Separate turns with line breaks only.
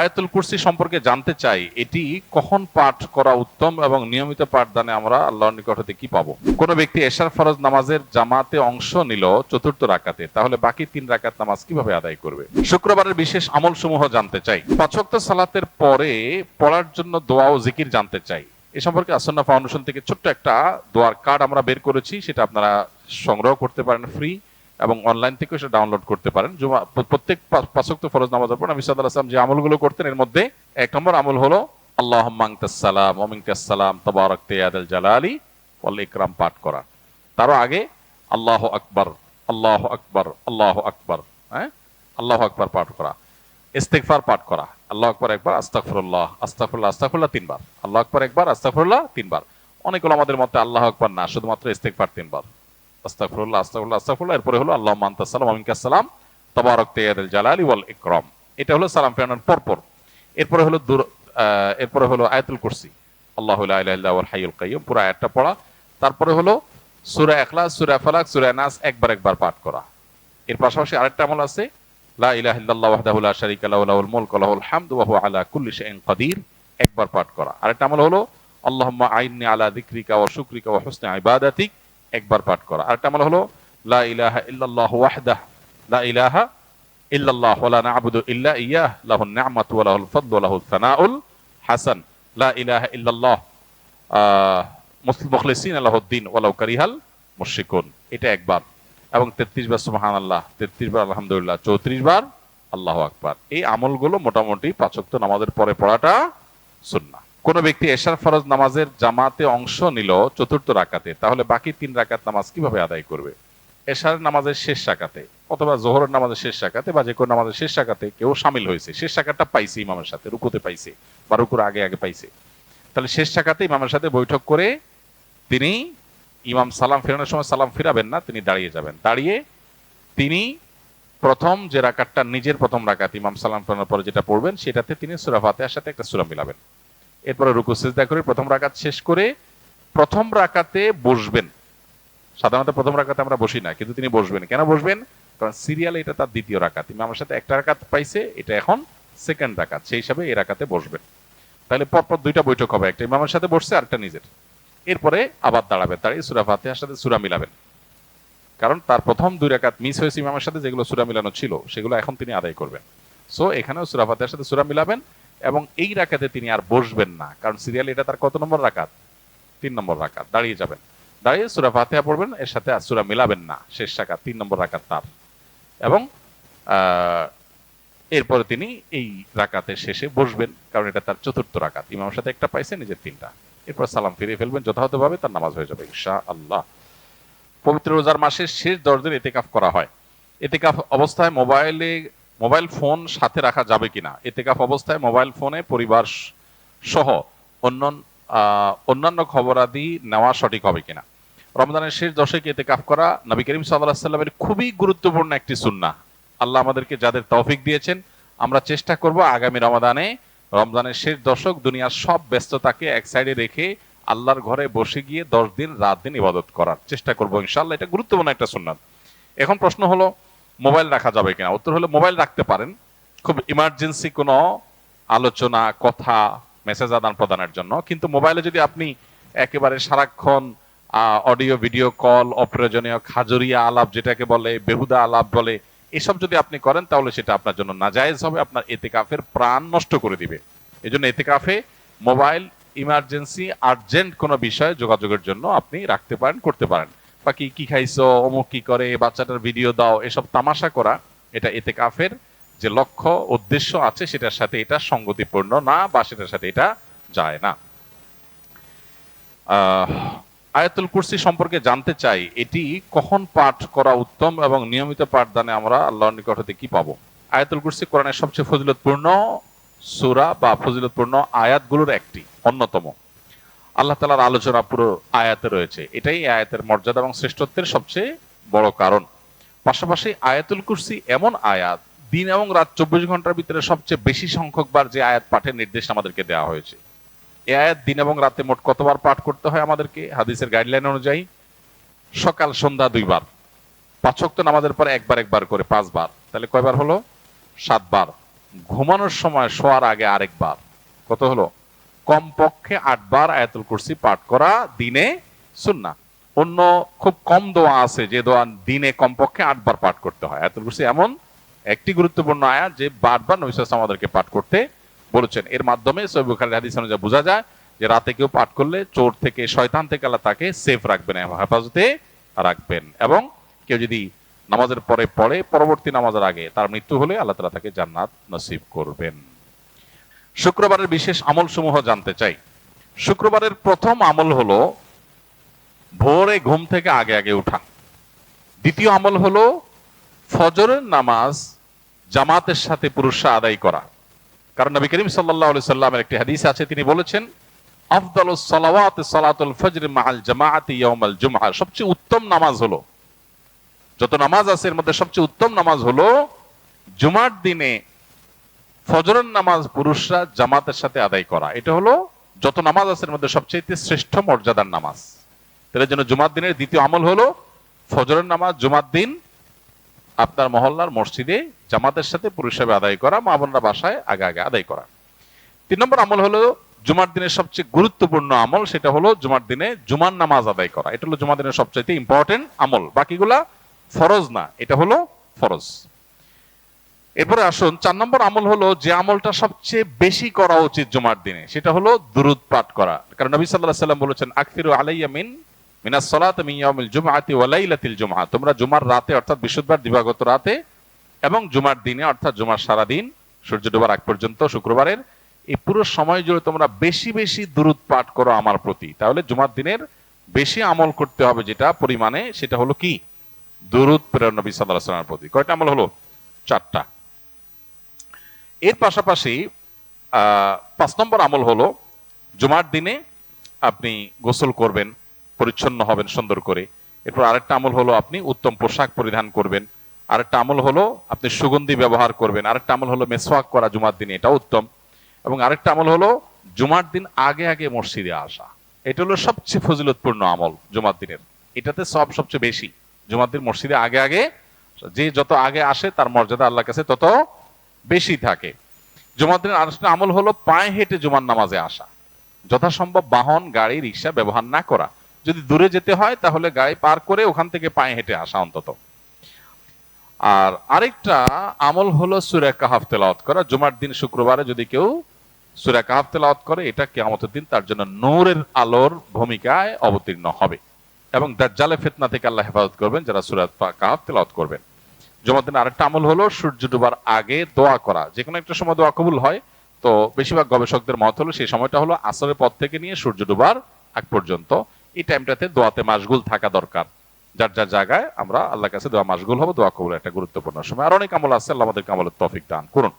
আয়াতুল কুরসি সম্পর্কে জানতে চাই, এটি কখন পাঠ করা উত্তম এবং নিয়মিত পাঠদানে আমরা আল্লাহর নিকট হতে কি পাবো? কোন ব্যক্তি এশার ফরজ নামাজের জামাতে অংশ নিল চতুর্থ রাকাতে, তাহলে বাকি তিন রাকাত নামাজ কীভাবে আদায় করবে? শুক্রবারের বিশেষ আমল সমূহ জানতে চাই। পাঁচক্ত সালাতের পরে পড়ার জন্য দোয়া ও জিকির জানতে চাই। এ সম্পর্কে আসন্না ফাউন্ডেশন থেকে ছোট্ট একটা দোয়ার কার্ড আমরা বের করেছি, সেটা আপনারা সংগ্রহ করতে পারেন ফ্রি। এবং অনলাইন থেকেও সেটা ডাউনলোড করতে পারেন। জুমা- প্রত্যেক পাঁচওয়াক্ত ফরজ নামাজের পর সাল্লাল্লাহু আলাইহি ওয়াসাল্লাম যে আমলগুলো করতেন, এর মধ্যে এক নম্বর আমল হলো আল্লাহ মাংতাসালাম তবারক জালালি ইকরাম পাঠ করা। আগে, আল্লাহ আকবার আল্লাহ আকবার আল্লাহ আকবার হ্যাঁ? আল্লাহ আকবার পাঠ করা। ইস্তেগফার পাঠ করা। আল্লাহ আকবার একবার, আস্তাগফিরুল্লাহ আস্তাগফিরুল্লাহ তিনবার। আল্লাহ আকবার একবার, আস্তাগফিরুল্লাহ তিনবার। অনেকগুলো আমাদের মতে, আল্লাহ আকবার না, শুধুমাত্র ইস্তেগফার তিনবার। আল্লাহ আল্লাহু তারপরে হলো সূরা ইখলাস, সূরা ফালাক, সূরা নাস একবার একবার পাঠ করা। এর পাশাপাশি আরেকটা আমল আছে একবার পাঠ করা। আরেকটা আমল হলো, আল্লাহুম্মা আইন্নি আলা যিকরিকা ওয়া শুকরিকা ওয়া হুসনি ইবাদাতিক। একবার পাঠ করা। আরেকটা আমল হলো, লা ইলাহা ইল্লাল্লাহ ওয়াহদাহ, লা ইলাহা ইল্লাল্লাহ ওয়া লা না'বুদু ইল্লা ইয়্যাহ লাহুন নি'মাতু ওয়া লাহুল ফাদলু ওয়া লাহুল সানাউল হাসান, লা ইলাহা ইল্লাল্লাহ মুখলিসিন আলাহুদ্দিন ওয়ালাউ কারিহাল মুশরিকুন। এটা একবার। এবং তেত্রিশ বার সুবহান আল্লাহ তেত্রিশ বার আলহামদুলিল্লাহ, চৌত্রিশ বার আল্লাহ আকবার। এই আমলগুলো মোটামুটি পাঁচক্ত নামাজের পরে পড়াটা সুন্না কোন ব্যক্তি এশার ফরজ নামাজের জামাতে অংশ নিল চতুর্থ রাকাতে, তাহলে বাকি তিন রাকাত নামাজ কীভাবে আদায় করবে? এশার নামাজের শেষ শাখাতে অথবা জোহরের নামাজের শেষ শাখাতে বা যে কোনো নামাজের শেষ শাখাতে কেউ সামিল হয়েছে, শেষ রাকাতটা পাইছে ইমামের সাথে, রুকুতে পাইছে বা রুকুর আগে আগে পাইছে। তাহলে শেষ রাকাতে ইমামের সাথে বৈঠক করে তিনি ইমাম সালাম ফেরানোর সময় সালাম ফিরাবেন না, তিনি দাঁড়িয়ে যাবেন। দাঁড়িয়ে তিনি প্রথম যে রাকাতটা, নিজের প্রথম রাকাত ইমাম সালাম ফেরানোর পরে যেটা পড়বেন, সেটাতে তিনি সূরা ফাতিহার সাথে একটা সুরা মিলাবেন। এরপরে রুকু সিজদা করে, প্রথম রাকাত শেষ করে প্রথম রাকাতে বসবেন। সাধারণত প্রথম রাকাতে আমরা বসি না, কিন্তু তিনি বসবেন। কেন বসবেন? কারণ সিরিয়ালে এটা তার দ্বিতীয় রাকাত। ইমামের সাথে একটা রাকাত পাইছে, এটা এখন সেকেন্ড রাকাত। সেই হিসাবে এই রাকাতে বসবেন। তাহলে পরপর দুইটা বৈঠক হবে, একটা ইমামের সাথে বসছে আর একটা নিজের। এরপরে আবার দাঁড়াবেন। দাঁড়িয়ে সুরা ফাতিহার সাথে সুরা মিলাবেন। কারণ তার প্রথম দুই রাকাত মিস হয়েছে ইমামের সাথে, যেগুলো সুরা মিলানো ছিল, সেগুলো এখন তিনি আদায় করবেন। সো এখানেও সুরা ফাতিহার সাথে সুরা মিলাবেন। এবং এই রাকাতে তিনি আর বসবেন না। কারণ সিরিয়াল এটা তার কত নম্বর রাকাত? তিন নম্বর রাকাত। দাঁড়িয়ে যাবেন। দাঁড়িয়ে সুরা ফাতিহা পড়বেন, এর সাথে আর সুরা মিলাবেন না। শেষ রাকাত, তিন নম্বর রাকাত তার। এবং এরপরে তিনি এই রাকাতের শেষে বসবেন, কারণ এটা তার চতুর্থ রাকাত। ইমামের সাথে একটা পাইছে, নিজের তিনটা। এরপর সালাম ফিরিয়ে ফেলবেন, যথাযথভাবে তার নামাজ হয়ে যাবে ইনশা আল্লাহ পবিত্র রোজার মাসের শেষ দশ দিন এতেকাফ করা হয়। এতেকাফ অবস্থায় মোবাইলে মোবাইল ফোন সাথে রাখা যাবে কিনা? এতেকাফ অবস্থায় মোবাইল ফোনে পরিবার সহ অন্য অন্যান্য খবরাদি নেওয়া সঠিক হবে কিনা? রমজানের শেষ দশকে এতেকাফ করা নবী করিম সাল্লাহ সাল্লামের খুবই গুরুত্বপূর্ণ একটি সুন্না। আল্লাহ আমাদেরকে যাদের তৌফিক দিয়েছেন, আমরা চেষ্টা করব আগামী রমাদানে রমজানের শেষ দশক দুনিয়ার সব ব্যস্ততাকে এক সাইডে রেখে আল্লাহর ঘরে বসে গিয়ে দশ দিন, রাত দিন ইবাদত করার চেষ্টা করব ইনশাল্লাহ এটা গুরুত্বপূর্ণ একটা সুন্নাত। এখন প্রশ্ন হলো মোবাইল রাখা যাবে কিনা? উত্তর হলো মোবাইল রাখতে পারেন। খুব ইমার্জেন্সি কোনো আলোচনা, কথা মেসেজ আদান প্রদানের জন্য। কিন্তু মোবাইলে যদি আপনি একেবারে সারাক্ষণ অডিও ভিডিও কল অপ্রয়োজনীয় খাজুরিয়া আলাপ যেটাকে বলে, বেহুদা আলাপ বলে, এসব যদি আপনি করেন, তাহলে সেটা আপনার জন্য নাজায়েজ হবে, আপনার এতেকাফের প্রাণ নষ্ট করে দিবে। এই জন্য এতেকাফে মোবাইল ইমার্জেন্সি আর্জেন্ট কোনো বিষয়ে যোগাযোগের জন্য আপনি রাখতে পারেন, করতে পারেন। বা কি খাইছো, অমুক কি করে, বাচ্চাটার ভিডিও দাও, এসব তামাশা করা, এটা এতেকাফের যে লক্ষ্য, উদ্দেশ্য আছে, সেটার সাথে এটা সঙ্গতিপূর্ণ না, বা সেটার সাথে এটা যায় না। আয়াতুল কুরসি সম্পর্কে জানতে চাই, এটি কখন পাঠ করা উত্তম এবং নিয়মিত পাঠদানে আমরা আল্লাহর নিকট হতে কি পাবো? আয়াতুল কুরসি কোরআনের সবচেয়ে ফজিলতপূর্ণ সূরা বা ফজিলতপূর্ণ আয়াতগুলোর একটি, অন্যতম। আল্লাহ তালার আলোচনা পুরো আয়াতে রয়েছে। এটাই আয়াতের মর্যাদা এবং শ্রেষ্ঠত্বের সবচেয়ে বড় কারণ। পাশাপাশি আয়াতুল কুরসি এমন আয়াত, দিন এবং রাত চব্বিশ ঘণ্টার ভিতরে সবচেয়ে বেশি সংখ্যক বার যে আয়াত পাঠের নির্দেশ আমাদেরকে দেওয়া হয়েছে। এ আয়াত দিন এবং রাতে মোট কতবার পাঠ করতে হয় আমাদেরকে হাদিসের গাইডলাইন অনুযায়ী? সকাল, সন্ধ্যা দুইবার। পাঁচক্ত নামাজের পরে একবার একবার করে পাঁচবার। তাহলে কয়বার হলো? সাতবার। ঘুমানোর সময় শোয়ার আগে আরেকবার। কত হলো? কমপক্ষে আটবার আয়াতুল কুরসি পাঠ করা দিনে সুন্না অন্য খুব কম দোয়া আছে যে দোয়া দিনে কমপক্ষে আটবার পাঠ করতে হয়। আয়াতুল কুরসি এমন একটি গুরুত্বপূর্ণ আয়াত যে বারবার নবী সাল্লাল্লাহু আমাদেরকে পাঠ করতে বলেছেন। এর মাধ্যমে সহিহ হাদিস অনুযায়ী বোঝা যায় যে রাতে কেউ পাঠ করলে চোর থেকে শয়তান থেকে আল্লাহ তাকে সেফ রাখবেন হেফাজতে রাখবেন। এবং কেউ যদি নামাজের পরে পড়ে, পরবর্তী নামাজের আগে তার মৃত্যু হলে আল্লাহ তালা তাকে জান্নাত নসিব করবেন। শুক্রবারের বিশেষ আমল সমূহ জানতে চাই। শুক্রবারের প্রথম আমল হলো ভোরে ঘুম থেকে আগে আগে উঠা। দ্বিতীয় আমল হলো ফজরের নামাজ জামাতের সাথে পুরুষরা আদায় করা। কারণ নবী করিম আলাইহি সাল্লামের একটি হাদিস আছে, তিনি বলেছেন, আফদালুস সালাওয়াত সালাতুল ফজর মাআল জামাআতি ইয়াউমাল জুমআ। সবচেয়ে উত্তম নামাজ হলো, যত নামাজ আছে এর মধ্যে সবচেয়ে উত্তম নামাজ হলো জুমার দিনে ফজরের নামাজ পুরুষরা জামাতের সাথে আদায় করা। এটা হলো যত নামাজ আছে মধ্যে সবচেয়ে শ্রেষ্ঠ মর্যাদার নামাজ। তাহলে জন্য জুমার দিনের দ্বিতীয় আমল হলো ফজরের নামাজ, জুমার দিন আপনার মহল্লার মসজিদে জামাতের সাথে পুরুষ হিসেবে আদায় করা, মা বোনরা বাসায় আগে আগে আদায় করা। তিন নম্বর আমল হলো জুমার দিনের সবচেয়ে গুরুত্বপূর্ণ আমল, সেটা হলো জুমার দিনে জুমার নামাজ আদায় করা। এটা হলো জুমার দিনের সবচেয়ে ইম্পর্টেন্ট আমল। বাকিগুলা ফরজ না, এটা হলো ফরজ। এরপরে আসুন, চার নম্বর আমল হলো যে আমলটা সবচেয়ে বেশি করা উচিত জুমার দিনে, সেটা হলো দুরুদ পাঠ করা। কারণ নবী আলাইহি সাল্লাম বলেছেন আকফিরু আলাইয়া মিন, মিনাস সালাত মিন ইয়াউমিল জুমআতি ওয়া জুমআ। তোমরা জুমার রাতে, অর্থাৎ বৃহস্পতিবার দিবাগত রাতে এবং জুমার দিনে, অর্থাৎ জুমার সারা দিন সূর্য ডোবার আগ পর্যন্ত, শুক্রবারের, এই পুরো সময় জুড়ে তোমরা বেশি বেশি দুরুদ পাঠ করো আমার প্রতি। তাহলে জুমার দিনের বেশি আমল করতে হবে যেটা পরিমাণে, সেটা হলো কি? দুরুদ প্রেরণ নবী আলাইহি সাল্লামের প্রতি। কয়টা আমল হলো? চারটা। এর পাশাপাশি পাঁচ নম্বর আমল হলো, জুমার দিনে আপনি গোসল করবেন, পরিচ্ছন্ন হবেন সুন্দর করে। এরপর আরেকটা আমল হলো, আপনি উত্তম পোশাক পরিধান করবেন। আরেকটা আমল হলো, আপনি সুগন্ধি ব্যবহার করবেন। আরেকটা আমল হলো, মেসওয়াক করা জুমার দিনে এটা উত্তম। এবং আরেকটা আমল হলো, জুমার দিন আগে আগে মসজিদে আসা। এটা হলো সবচেয়ে ফজিলতপূর্ণ আমল জুমার দিনের। এটাতে সব সবচেয়ে বেশি। জুমার দিন মসজিদে আগে আগে, যে যত আগে আসে, তার মর্যাদা আল্লাহর কাছে তত বেশি থাকে। জুমার দিনের আরেকটা আমল হলো পায়ে হেঁটে জুমার নামাজে আসা। যথাসম্ভব বাহন, গাড়ি, রিক্সা ব্যবহার না করা। যদি দূরে যেতে হয়, তাহলে গাড়ি পার করে ওখান থেকে পায়ে হেঁটে আসা অন্তত। আর আরেকটা আমল হলো সুরা কাহাফ তেলাওয়াত করা। জুমার দিন শুক্রবারে যদি কেউ সুরা কাহাফ তেলাওয়াত করে, এটা কেয়ামতের দিন তার জন্য নূরের আলোর ভূমিকায় অবতীর্ণ হবে। এবং দাজ্জালে ফিতনা থেকে আল্লাহ হেফাজত করবেন যারা সুরা কাহাফ তেলাওয়াত করবেন। দিন আরেকটা আমল হলো সূর্য ডুবার আগে দোয়া করা। যে কোনো একটা সময় দোয়া কবুল হয়, তো বেশিরভাগ গবেষকদের মত হলো সেই সময়টা হলো আসরের পর থেকে নিয়ে সূর্য ডুবার আগ পর্যন্ত। এই টাইমটাতে দোয়াতে মাসগুল থাকা দরকার। যার যার জায়গায় আমরা আল্লাহ কাছে দোয়া মাসগুল হব, দোয়া কবুল একটা গুরুত্বপূর্ণ সময়। আর অনেক আমল আছে, আল্লাহ আমাদের আমলের তফিক দান করুন।